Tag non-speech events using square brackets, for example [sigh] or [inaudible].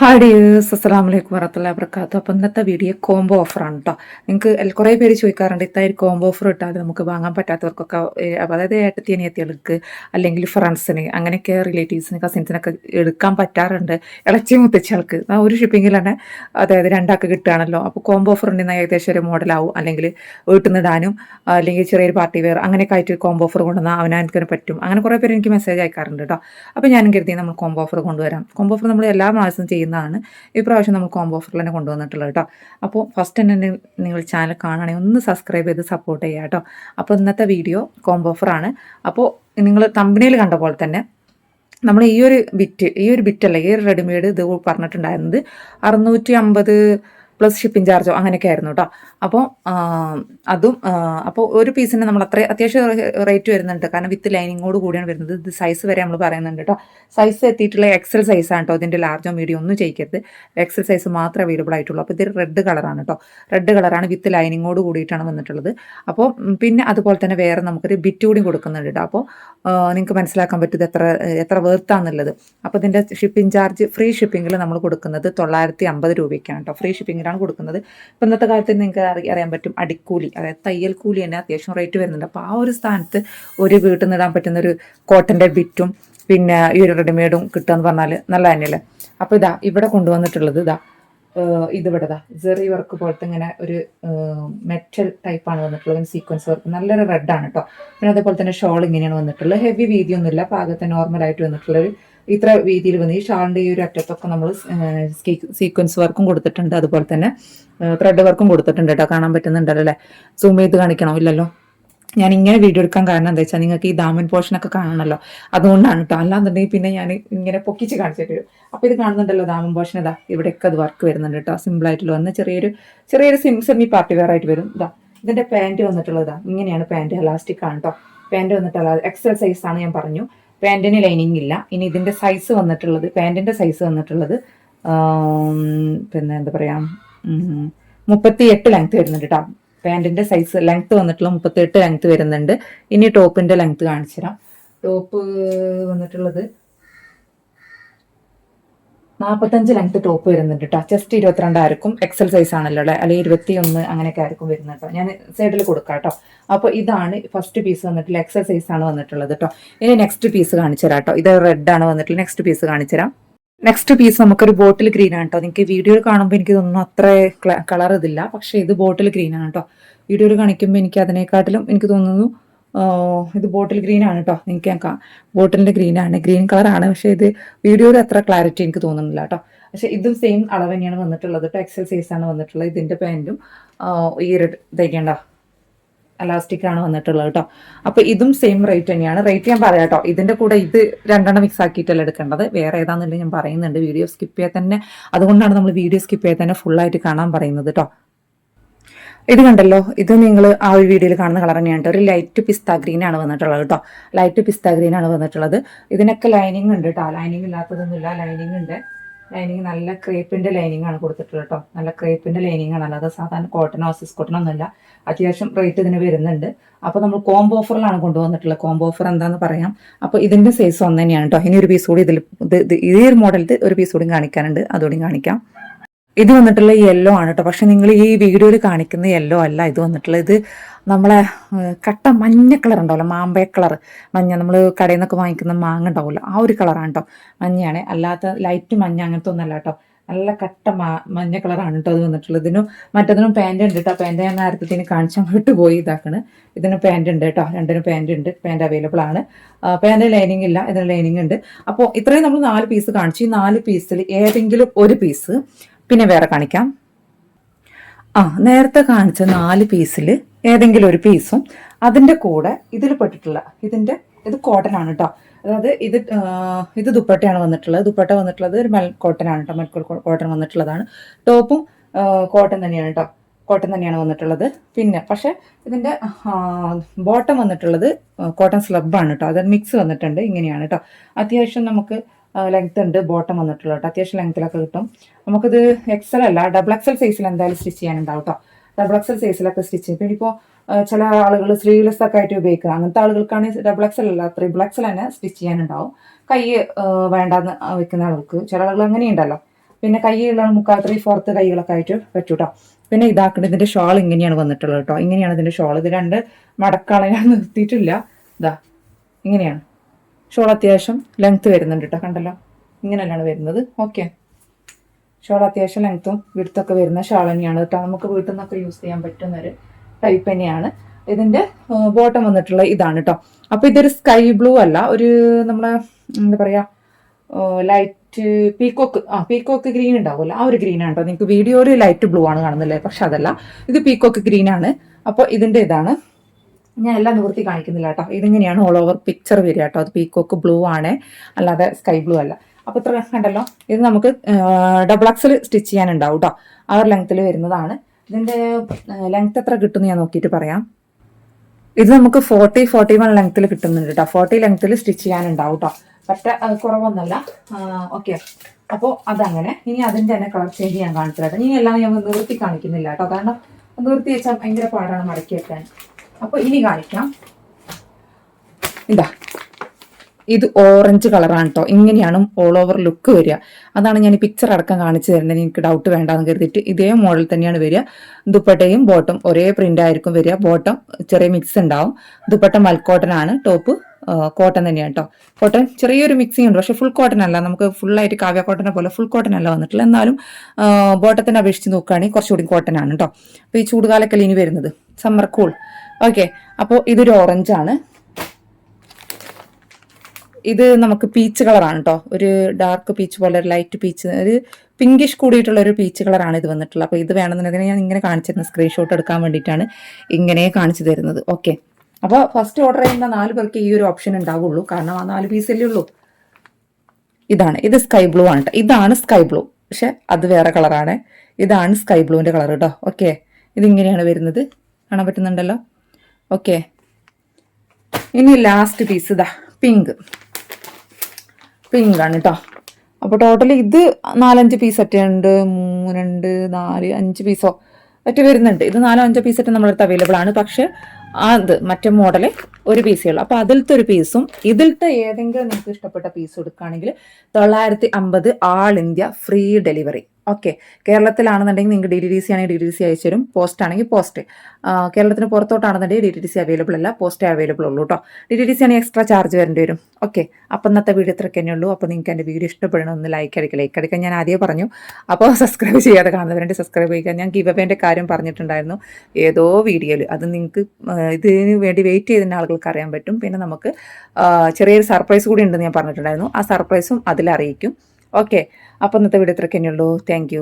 Hi dears അസ്സാം അലൈക്കും വറഹത്തുള്ള വർക്കാത്തു അപ്പം ഇന്നത്തെ വീഡിയോ കോംബോ ഓഫറാണ് കേട്ടോ നിങ്ങൾക്ക് കുറേ പേര് ചോദിക്കാറുണ്ട് ഇത്തായി കോംബോ ഓഫർ ഇട്ടാൽ നമുക്ക് വാങ്ങാൻ പറ്റാത്തവർക്കൊക്കെ അതായത് ഏട്ടത്തി അനിയത്തികൾക്ക് അല്ലെങ്കിൽ ഫ്രണ്ട്സിന് അങ്ങനെയൊക്കെ റിലേറ്റീവ്സിന് കസിൻസിനൊക്കെ എടുക്കാൻ പറ്റാറുണ്ട്. ഇളച്ചി മുത്തച്ഛൾക്ക് ആ ഒരു ഷിപ്പിങ്ങിൽ തന്നെ അതായത് രണ്ടാൾക്ക് കിട്ടുകയാണല്ലോ. അപ്പോൾ കോംബോ ഓഫർ ഉണ്ടെന്ന് ഏകദേശം ഒരു മോഡലാവും അല്ലെങ്കിൽ വീട്ടിൽ നിന്ന് ഇടാനും അല്ലെങ്കിൽ ചെറിയൊരു പാർട്ടി വെയർ അങ്ങനെയൊക്കെ ആയിട്ട് കോംബോ ഓഫർ കൊണ്ടുവന്നാൽ അവനാൻക്കിന് പറ്റും. അങ്ങനെ കുറേ പേര് എനിക്ക് മെസ്സേജ് അയക്കാറുണ്ട് കേട്ടോ അപ്പോൾ ഞാനും കരുതി നമ്മൾ കോംബോ ഓഫർ കൊണ്ടുവരാം. കോംബോ ഓഫർ നമ്മൾ എല്ലാ മാസവും ചെയ്യുന്നതാണ്. ഈ പ്രാവശ്യം നമ്മൾ കോംബോ ഓഫറിൽ തന്നെ കൊണ്ടുവന്നിട്ടുള്ളത് കേട്ടോ. അപ്പോൾ ഫസ്റ്റ് തന്നെ നിങ്ങൾ ചാനൽ കാണുകയാണെങ്കിൽ ഒന്ന് സബ്സ്ക്രൈബ് ചെയ്ത് സപ്പോർട്ട് ചെയ്യുക കേട്ടോ. അപ്പോൾ ഇന്നത്തെ വീഡിയോ കോംബോ ഓഫറാണ് അപ്പോൾ നിങ്ങൾ തമ്പനിയിൽ കണ്ട പോലെ തന്നെ നമ്മൾ ഈ ഒരു ബിറ്റ് ഈ ഒരു ബിറ്റല്ല ഈ ഒരു റെഡിമെയ്ഡ് ഇത് പറഞ്ഞിട്ടുണ്ടായിരുന്നത് അറുന്നൂറ്റി അമ്പത് പ്ലസ് ഷിപ്പിംഗ് ചാർജോ അങ്ങനെയൊക്കെ ആയിരുന്നു കേട്ടോ അപ്പോൾ അതും അപ്പോൾ ഒരു പീസിന് നമ്മൾ അത്ര അത്യാവശ്യം റേറ്റ് വരുന്നുണ്ട്. കാരണം വിത്ത് ലൈനിങ്ങോട് കൂടിയാണ് വരുന്നത്. ഇത് സൈസ് വരെ നമ്മൾ പറയുന്നുണ്ട് കേട്ടോ സൈസ് എത്തിയിട്ടുള്ള എക്സൽ സൈസ് ആണ് കേട്ടോ ഇതിന്റെ ലാർജോ മീഡിയോ ഒന്നും ചെയ്യിക്കരുത്. എക്സൽ സൈസ് മാത്രമേ അവൈലബിൾ ആയിട്ടുള്ളൂ. അപ്പോൾ ഇത് റെഡ് കളറാണ് കേട്ടോ റെഡ് കളറാണ് വിത്ത് ലൈനിങ്ങോട് കൂടിയിട്ടാണ് വന്നിട്ടുള്ളത്. അപ്പോൾ പിന്നെ അതുപോലെ തന്നെ വേറെ നമുക്കൊരു ബിറ്റ് കൂടി കൊടുക്കുന്നുണ്ട് കേട്ടോ അപ്പോൾ നിങ്ങൾക്ക് മനസ്സിലാക്കാൻ പറ്റും എത്ര എത്ര വേർത്താന്നുള്ളത് അപ്പോൾ ഇതിന്റെ ഷിപ്പിംഗ് ചാർജ് ഫ്രീ ഷിപ്പിങ്ങിൽ നമ്മൾ കൊടുക്കുന്നത് തൊള്ളായിരത്തി അമ്പത് രൂപയ്ക്കാണ് കേട്ടോ ഫ്രീ ഷിപ്പിങ്ങിലാണ് കൊടുക്കുന്നത്. ഇപ്പം ഇന്നത്തെ കാലത്ത് നിങ്ങൾക്ക് അറി അറിയാൻ പറ്റും അടിക്കൂലി അതായത് തയ്യൽ കൂലി തന്നെ അത്യാവശ്യം റേറ്റ് വരുന്നുണ്ട്. അപ്പോൾ ആ ഒരു സ്ഥാനത്ത് ഒരു വീട്ടിൽ നിന്ന് ഇടാൻ പറ്റുന്ന ഒരു കോട്ടന്റെ ബിറ്റും പിന്നെ ഈ ഒരു റെഡിമെയ്ഡും കിട്ടുക എന്ന് പറഞ്ഞാൽ നല്ല തന്നെയല്ലേ? അപ്പോൾ ഇതാ ഇവിടെ കൊണ്ടുവന്നിട്ടുള്ളത് ഇതാ ഇതിവിടെതാ ജെറി വർക്ക് പോലത്തെ ഇങ്ങനെ ഒരു മെറ്റൽ ടൈപ്പാണ് വന്നിട്ടുള്ളത്. സീക്വൻസ് വർക്ക് നല്ലൊരു റെഡ് ആണ് കേട്ടോ പിന്നെ അതേപോലെ തന്നെ ഷോൾ ഇങ്ങനെയാണ് വന്നിട്ടുള്ളത്. ഹെവി വീതിയൊന്നുമില്ല പാകത്തെ നോർമൽ ആയിട്ട് വന്നിട്ടുള്ള ഒരു ഇത്ര വീതിയിൽ വന്ന്. ഈ ഷാളിന്റെ ഈ ഒരു അറ്റത്തൊക്കെ നമ്മൾ സീക്വൻസ് വർക്കും കൊടുത്തിട്ടുണ്ട്. അതുപോലെ തന്നെ ത്രെഡ് വർക്കും കൊടുത്തിട്ടുണ്ട് കേട്ടോ കാണാൻ പറ്റുന്നുണ്ടല്ലോ അല്ലേ സൂം ചെയ്ത് കാണിക്കണോ? ഇല്ലല്ലോ. ഞാൻ ഇങ്ങനെ വീഡിയോ എടുക്കാൻ കാരണം എന്താ വെച്ചാൽ നിങ്ങൾക്ക് ഈ ദാമൻ പോർഷനൊക്കെ കാണണമല്ലോ അതുകൊണ്ടാണ് കേട്ടോ അല്ലാന്നുണ്ടെങ്കിൽ പിന്നെ ഞാൻ ഇങ്ങനെ പൊക്കിച്ച് കാണിച്ചിട്ട് വരും. അപ്പോൾ ഇത് കാണുന്നുണ്ടല്ലോ ദാമൻ പോർഷൻ ഇതാ. ഇവിടെയൊക്കെ അത് വർക്ക് വരുന്നുണ്ട് കേട്ടോ സിമ്പിൾ ആയിട്ടുള്ള വന്ന് ചെറിയൊരു ചെറിയൊരു സിം സെമി പാർട്ടി വെയർ ആയിട്ട് വരും. ഇതാ. ഇതിന്റെ പാന്റ് വന്നിട്ടുള്ളതാ ഇങ്ങനെയാണ് പാന്റ് എലാസ്റ്റിക് ആണ് കേട്ടോ പാന്റ് വന്നിട്ടുള്ള എക്സൽ സൈസ് ആണ് ഞാൻ പറഞ്ഞു. പാന്റിന് ലൈനിങ് ഇല്ല. ഇനി ഇതിന്റെ സൈസ് വന്നിട്ടുള്ളത് പാന്റിന്റെ സൈസ് വന്നിട്ടുള്ളത് പിന്നെ എന്താ പറയാ മുപ്പത്തി എട്ട് ലെങ്ത് വരുന്നുണ്ട് കേട്ടോ പാന്റിന്റെ സൈസ് ലെങ്ത് വന്നിട്ടുള്ള മുപ്പത്തി എട്ട് ലെങ്ത് വരുന്നുണ്ട്. ഇനി ടോപ്പിന്റെ ലെങ്ത് കാണിച്ചു തരാം ടോപ്പ് വന്നിട്ടുള്ളത് നാൽപ്പത്തഞ്ച് ലെങ്ത് ടോപ്പ് വരുന്നുണ്ട് കേട്ടോ ജസ്റ്റ് ഇരുപത്തിരണ്ടായിരിക്കും എക്സൽ സൈസ് ആണല്ലോ അല്ലേ അല്ലെങ്കിൽ ഇരുപത്തി ഒന്ന് അങ്ങനെയൊക്കെ ആയിരിക്കും വരുന്നത് കേട്ടോ ഞാൻ സൈഡിൽ കൊടുക്കാം കേട്ടോ അപ്പോൾ ഇതാണ് ഫസ്റ്റ് പീസ് വന്നിട്ടുള്ള എക്സൽ സൈസ് ആണ് വന്നിട്ടുള്ളത് കേട്ടോ ഇനി നെക്സ്റ്റ് പീസ് കാണിച്ചു തരാം കേട്ടോ ഇത് റെഡ് ആണ് വന്നിട്ടുള്ള നെക്സ്റ്റ് പീസ് കാണിച്ചുതരാം നെക്സ്റ്റ് പീസ് നമുക്കൊരു ബോട്ടിൽ ഗ്രീൻ ആണ് കേട്ടോ നിങ്ങൾക്ക് വീഡിയോയിൽ കാണുമ്പോൾ എനിക്ക് തോന്നുന്നു അത്ര കളർ ഇതില്ല. പക്ഷേ ഇത് ബോട്ടിൽ ഗ്രീൻ ആണ് കേട്ടോ വീഡിയോയിൽ കാണിക്കുമ്പോൾ എനിക്ക് അതിനെക്കാട്ടിലും എനിക്ക് തോന്നുന്നു ഇത് ബോട്ടിൽ ഗ്രീൻ ആണ് കേട്ടോ എനിക്ക് ഞാൻ ബോട്ടിലിന്റെ ഗ്രീൻ ആണ്. ഗ്രീൻ കളറാണ് പക്ഷേ ഇത് വീഡിയോയിൽ അത്ര ക്ലാരിറ്റി എനിക്ക് തോന്നുന്നില്ല കേട്ടോ പക്ഷെ ഇതും സെയിം അളവ് തന്നെയാണ് വന്നിട്ടുള്ളത് കേട്ടോ എക്സൽ സൈസ് ആണ് വന്നിട്ടുള്ളത്. ഇതിന്റെ പാന്റും ഈ റെഡ് തയ്ക്കേണ്ട അലാസ്റ്റിക് ആണ് വന്നിട്ടുള്ളത് കേട്ടോ അപ്പോൾ ഇതും സെയിം റേറ്റ് തന്നെയാണ്. റേറ്റ് ഞാൻ പറയാം കേട്ടോ ഇതിന്റെ കൂടെ ഇത് രണ്ടെണ്ണം മിക്സ് ആക്കിയിട്ടല്ല എടുക്കേണ്ടത്. വേറെ ഏതാണെന്നുണ്ടെങ്കിൽ ഞാൻ പറയുന്നുണ്ട്. വീഡിയോ സ്കിപ്പ് ചെയ്യാൻ തന്നെ അതുകൊണ്ടാണ് നമ്മൾ വീഡിയോ സ്കിപ്പ് ചെയ്യാൻ തന്നെ ഫുള്ളായിട്ട് കാണാൻ പറയുന്നത് കേട്ടോ ഇത് കണ്ടല്ലോ ഇത് നിങ്ങൾ ആ ഒരു വീഡിയോയിൽ കാണുന്ന കളർ തന്നെയാണ് ഒരു ലൈറ്റ് പിസ്ത ഗ്രീൻ ആണ് വന്നിട്ടുള്ളത് കേട്ടോ. ലൈറ്റ് പിസ്ത ഗ്രീൻ ആണ് വന്നിട്ടുള്ളത്. ഇതിനൊക്കെ ലൈനിങ് ഉണ്ട് കേട്ടോ. ലൈനിങ് ഇല്ലാത്തതൊന്നുമില്ല. ലൈനിങ് ഉണ്ട്. ലൈനിങ് നല്ല ക്രേപ്പിന്റെ ലൈനിങ് ആണ് കൊടുത്തിട്ടുള്ളത് കേട്ടോ. നല്ല ക്രേപ്പിന്റെ ലൈനിങ് ആണ്. അല്ലാതെ സാധാരണ കോട്ടനോ സിസ് കോട്ടനോ ഒന്നുമില്ല. അത്യാവശ്യം റേറ്റ് ഇതിന് വരുന്നുണ്ട്. അപ്പോൾ നമ്മൾ കോംബോ ഓഫറിലാണ് കൊണ്ടുവന്നിട്ടുള്ളത്. കോംബോ ഓഫർ എന്താന്ന് പറയാം. അപ്പോൾ ഇതിന്റെ സൈസ് ഒന്ന് തന്നെയാണ് കേട്ടോ. ഇനി ഒരു പീസ് കൂടി ഇതിൽ ഇതേ ഇത് ഈ ഒരു മോഡലിൽ ഒരു പീസ് കൂടി കാണിക്കാനുണ്ട്. അതുകൂടി കാണിക്കാം. ഇത് വന്നിട്ടുള്ള യെല്ലോ ആണ് കേട്ടോ പക്ഷെ നിങ്ങൾ ഈ വീഡിയോയിൽ കാണിക്കുന്ന യെല്ലോ അല്ല ഇത് വന്നിട്ടുള്ള ഇത് നമ്മളെ കട്ട മഞ്ഞ കളർ ഉണ്ടാവില്ല മാമ്പയ കളർ മഞ്ഞ നമ്മൾ കടയിൽ നിന്നൊക്കെ വാങ്ങിക്കുന്ന മാങ്ങ ഉണ്ടാവില്ല ആ ഒരു കളറാണ് കേട്ടോ മഞ്ഞയാണ്. അല്ലാത്ത ലൈറ്റ് മഞ്ഞ അങ്ങനത്തെ ഒന്നല്ല കേട്ടോ നല്ല കട്ട മഞ്ഞ കളറാണ് കേട്ടോ അത് വന്നിട്ടുള്ളത്. ഇതിനും മറ്റതിനും പാന്റ് ഉണ്ട് കേട്ടോ പാന്റ് ഞാൻ നേരത്തെ കാണിച്ചാൽ വിട്ടു പോയി ഇതാക്കണ്. ഇതിന് പാന്റ് ഉണ്ട് കേട്ടോ രണ്ടിനും പാന്റ് ഉണ്ട്. പാന്റ് അവൈലബിൾ ആണ്. പാന്റ് ലൈനിങ് ഇല്ല. ഇതിന് ലൈനിങ് ഉണ്ട്. അപ്പോൾ ഇത്രയും നമ്മൾ നാല് പീസ് കാണിച്ചു. ഈ നാല് പീസിൽ ഏതെങ്കിലും ഒരു പീസ് പിന്നെ വേറെ കാണിക്കാം. ആ നേരത്തെ കാണിച്ച നാല് പീസിൽ ഏതെങ്കിലും ഒരു പീസും അതിന്റെ കൂടെ ഇതിൽ പെട്ടിട്ടുള്ള ഇതിന്റെ ഇത് കോട്ടൺ ആണ് കേട്ടോ അതായത് ഇത് ഇത് ദുപ്പട്ടയാണ് വന്നിട്ടുള്ളത്. ദുപ്പട്ട വന്നിട്ടുള്ളത് ഒരു മൽ കോട്ടൺ ആണ് കേട്ടോ മൽക്കോൾ കോട്ടൺ വന്നിട്ടുള്ളതാണ്. ടോപ്പും കോട്ടൺ തന്നെയാണ് കേട്ടോ കോട്ടൺ തന്നെയാണ് വന്നിട്ടുള്ളത്. പിന്നെ പക്ഷേ ഇതിന്റെ ബോട്ടം വന്നിട്ടുള്ളത് കോട്ടൺ സ്ലബാണ് കേട്ടോ അത് മിക്സ് വന്നിട്ടുണ്ട്. ഇങ്ങനെയാണ് കേട്ടോ അത്യാവശ്യം നമുക്ക് ലെങ്ത് ഉണ്ട് ബോട്ടം വന്നിട്ടുള്ള കേട്ടോ. അത്യാവശ്യം ലെങ്ത്തിലൊക്കെ കിട്ടും. നമുക്കിത് എക്സൽ അല്ല ഡബിൾ എക്സൽ സൈസിൽ എന്തായാലും സ്റ്റിച്ച് ചെയ്യാനുണ്ടാവും കേട്ടോ. ഡബിൾ എക്സൽ സൈസിലൊക്കെ സ്റ്റിച്ച് ചെയ്യും. പിന്നെ ഇപ്പോൾ ചില ആളുകൾ സ്ലീവ്ലെസ് ഒക്കെ ആയിട്ട് ഉപയോഗിക്കുക. അങ്ങനത്തെ ആളുകൾക്കാണ് ഡബിൾ എക്സൽ അല്ല ത്രിബിൾ എക്സൽ തന്നെ സ്റ്റിച്ച് ചെയ്യാനുണ്ടാവും. കൈ വേണ്ടാന്ന് വെക്കുന്ന ആൾക്ക്. ചില ആളുകൾ അങ്ങനെയുണ്ടല്ലോ. പിന്നെ കൈയുള്ള മുക്കാൽ ത്രീ ഫോർത്ത് കൈകളൊക്കെ ആയിട്ട് പറ്റൂ കേട്ടോ പിന്നെ ഇതാക്കേണ്ട ഇതിന്റെ ഷോൾ ഇങ്ങനെയാണ് വന്നിട്ടുള്ളത് കേട്ടോ ഇങ്ങനെയാണ് ഇതിന്റെ ഷോൾ ഇത് രണ്ട് മടക്കാണ് നിർത്തിയിട്ടില്ല. ഇതാ ഇങ്ങനെയാണ്. ഷോൾ അത്യാവശ്യം ലെങ്ത് വരുന്നുണ്ട് കേട്ടോ കണ്ടല്ലോ? ഇങ്ങനെയല്ലാണ് വരുന്നത്. ഓക്കെ ഷോൾ അത്യാവശ്യം ലെങ്ത്തും വിടുത്തൊക്കെ വരുന്ന ഷാൾ തന്നെയാണ് കേട്ടോ നമുക്ക് വീട്ടിൽ നിന്നൊക്കെ യൂസ് ചെയ്യാൻ പറ്റുന്ന ഒരു ടൈപ്പ് തന്നെയാണ്. ഇതിന്റെ ബോട്ടം വന്നിട്ടുള്ള ഇതാണ് കേട്ടോ അപ്പൊ ഇതൊരു സ്കൈ ബ്ലൂ അല്ല ഒരു നമ്മളെ എന്താ പറയാ ലൈറ്റ് പീക്കോക്ക് ആ പീക്കോക്ക് ഗ്രീൻ ഉണ്ടാവുമല്ലോ ആ ഒരു ഗ്രീൻ ആണ് കേട്ടോ നിങ്ങൾക്ക് വീഡിയോയിൽ ലൈറ്റ് ബ്ലൂ ആണ് കാണുന്നില്ലേ പക്ഷെ അതല്ല. ഇത് പീക്കോക്ക് ഗ്രീൻ ആണ്. അപ്പോൾ ഇതിന്റെ ഇതാണ് ഞാൻ എല്ലാം നിവൃത്തി കാണിക്കുന്നില്ല കേട്ടോ. ഇതിങ്ങനെയാണ് ഓൾ ഓവർ പിക്ചർ വരിക കേട്ടോ. അത് പീക്കോക്ക് ബ്ലൂ ആണ്. അല്ലാതെ സ്കൈ ബ്ലൂ അല്ല. അപ്പോൾ ഇത്ര കണ്ടല്ലോ. ഇത് നമുക്ക് ഡബിൾ എക്സിൽ സ്റ്റിച്ച് ചെയ്യാനുണ്ടാവും കേട്ടോ. ആ ഒരു ലെങ്ത്തിൽ വരുന്നതാണ്. ഇതിന്റെ ലെങ്ത് എത്ര കിട്ടുമെന്ന് ഞാൻ നോക്കിയിട്ട് പറയാം. ഇത് നമുക്ക് ഫോർട്ടി ഫോർട്ടി വൺ ലെങ്ത്തിൽ കിട്ടുന്നുണ്ട് കേട്ടോ. ഫോർട്ടി ലെങ്ത്തിൽ സ്റ്റിച്ച് ചെയ്യാനുണ്ടാവും കേട്ടോ. പറ്റ കുറവൊന്നല്ല. ഓക്കെ അപ്പോൾ അതങ്ങനെ. ഇനി അതിന്റെ തന്നെ കളർ ചേഞ്ച് ചെയ്യാൻ കാണിച്ചില്ല കേട്ടോ ഇനി എല്ലാം ഞാൻ നിവൃത്തി കാണിക്കുന്നില്ല കേട്ടോ. കാരണം നിവൃത്തി വെച്ചാൽ ഭയങ്കര പാടാണ് മടക്കി വെക്കാൻ അപ്പോൾ ഇനി കാണിക്കാം. ഇതാ. ഇത് ഓറഞ്ച് കളറാണ് കേട്ടോ ഇങ്ങനെയാണ് ഓൾ ഓവർ ലുക്ക് വരിക. അതാണ് ഞാൻ ഈ പിക്ചർ അടക്കം കാണിച്ചു തരുന്നത്. എനിക്ക് ഡൗട്ട് വേണ്ടാന്ന് കരുതിയിട്ട് ഇതേ മോഡൽ തന്നെയാണ് വരിക. ദുപ്പട്ടയും ബോട്ടം ഒരേ പ്രിന്റ് ആയിരിക്കും വരിക. ബോട്ടം ചെറിയ മിക്സ് ഉണ്ടാവും. ദുപ്പട്ട മൽക്കോട്ടൻ ആണ്. ടോപ്പ് കോട്ടൺ തന്നെയാണ് കേട്ടോ കോട്ടൺ ചെറിയൊരു മിക്സിംഗ് ഉണ്ട്. പക്ഷെ ഫുൾ കോട്ടൺ അല്ല. നമുക്ക് ഫുള്ളായിട്ട് കാവ്യ കോട്ടനെ പോലെ ഫുൾ കോട്ടൺ അല്ല വന്നിട്ടില്ല എന്നാലും ബോട്ടത്തിനെ അപേക്ഷിച്ച് നോക്കുകയാണെങ്കിൽ കുറച്ചുകൂടി കോട്ടൺ ആണ് കേട്ടോ അപ്പോൾ ഈ ചൂടുകാലക്കല്ല ഇനി വരുന്നത്? സമ്മർ കൂൾ ഓക്കെ അപ്പോൾ ഇതൊരു ഓറഞ്ച് ആണ്. ഇത് നമുക്ക് പീച്ച് കളറാണ് കേട്ടോ ഒരു ഡാർക്ക് പീച്ച് പോലെ ഒരു ലൈറ്റ് പീച്ച് ഒരു പിങ്കിഷ് കൂടിയിട്ടുള്ള ഒരു പീച്ച് കളറാണ് ഇത് വന്നിട്ടുള്ളത്. അപ്പോൾ ഇത് വേണമെന്നുണ്ടെങ്കിൽ ഞാൻ ഇങ്ങനെ കാണിച്ചിരുന്ന സ്ക്രീൻഷോട്ട് എടുക്കാൻ വേണ്ടിയിട്ടാണ് ഇങ്ങനെ കാണിച്ചു തരുന്നത്. ഓക്കെ അപ്പോൾ ഫസ്റ്റ് ഓർഡർ ചെയ്യുന്ന നാല് പേർക്ക് ഈ ഒരു ഓപ്ഷൻ ഉണ്ടാവുള്ളൂ. കാരണം ആ നാല് പീസല്ലേ ഉള്ളൂ. ഇതാണ്. ഇത് സ്കൈ ബ്ലൂ ആണ് കേട്ടോ ഇതാണ് സ്കൈ ബ്ലൂ പക്ഷെ അത് വേറെ കളറാണ് ഇതാണ് സ്കൈ ബ്ലൂവിന്റെ കളർ കേട്ടോ ഓക്കെ ഇതിങ്ങനെയാണ് വരുന്നത്. കാണാൻ പറ്റുന്നുണ്ടല്ലോ? ഓക്കെ. ഇനി ലാസ്റ്റ് പീസ് ഇതാ പിങ്ക് പിങ്ക് ആണ് കേട്ടോ അപ്പോൾ ടോട്ടൽ ഇത് നാലഞ്ച് പീസ് ഒറ്റയുണ്ട് മൂന്ന് രണ്ട് നാല് അഞ്ച് പീസോ ഒറ്റ വരുന്നുണ്ട്. ഇത് നാലോ അഞ്ചോ പീസ് ഒറ്റ നമ്മളടുത്ത് അവൈലബിൾ ആണ്. പക്ഷേ അത് മറ്റേ മോഡൽ ഒരു പീസേ ഉള്ളൂ. അപ്പോൾ അതിലത്തെ ഒരു പീസും ഇതിലത്തെ ഏതെങ്കിലും നിങ്ങൾക്ക് ഇഷ്ടപ്പെട്ട പീസ് എടുക്കുകയാണെങ്കിൽ തൊള്ളായിരത്തി അമ്പത് all India free delivery okay കേരളത്തിലാണെന്നുണ്ടെങ്കിൽ നിങ്ങൾക്ക് ഡി ഡി ഡി സി ആണെങ്കിൽ ഡി ഡി സി അയച്ചു തരും. പോസ്റ്റ് ആണെങ്കിൽ പോസ്റ്റ് കേരളത്തിന് പുറത്തോട്ടാണെന്നുണ്ടെങ്കിൽ D D D C available അല്ല പോസ്റ്റ് അവൈലബിൾ ഉള്ളൂ കേട്ടോ ഡി ഡി ഡി സി ആണെങ്കിൽ എക്സ്ട്രാ ചാർജ് വരേണ്ടി വരും. ഓക്കെ അപ്പം ഇന്നത്തെ വീഡിയോ ഇത്രയ്ക്ക് തന്നെ ഉള്ളൂ. അപ്പോൾ നിങ്ങൾക്ക് എന്റെ വീഡിയോ ഇഷ്ടപ്പെടണം ഒന്ന് ലൈക്ക് അടിക്കുക ലൈക്ക് അടിക്കാൻ ഞാൻ ആദ്യം പറഞ്ഞു. അപ്പോൾ സബ്സ്ക്രൈബ് [laughs] ചെയ്യാതെ കാണുന്നവരുണ്ട് സബ്സ്ക്രൈബ് ചെയ്യുക ഞാൻ ഗീവ് കാര്യം പറഞ്ഞിട്ടുണ്ടായിരുന്നു. ഏതോ വീഡിയോയിൽ അത് നിങ്ങൾക്ക് ഇതിന് വേണ്ടി വെയിറ്റ് ചെയ്തിരുന്ന ആളുകൾക്ക് അറിയാൻ പറ്റും. പിന്നെ നമുക്ക് ചെറിയൊരു സർപ്രൈസ് കൂടി ഉണ്ടെന്ന് ഞാൻ പറഞ്ഞിട്ടുണ്ടായിരുന്നു. ആ സർപ്രൈസും അതിൽ അറിയിക്കും. ഓക്കെ അപ്പോൾ ഇന്നത്തെ വീഡിയോ ഇത്രയൊക്കെ തന്നെയുള്ളൂ താങ്ക്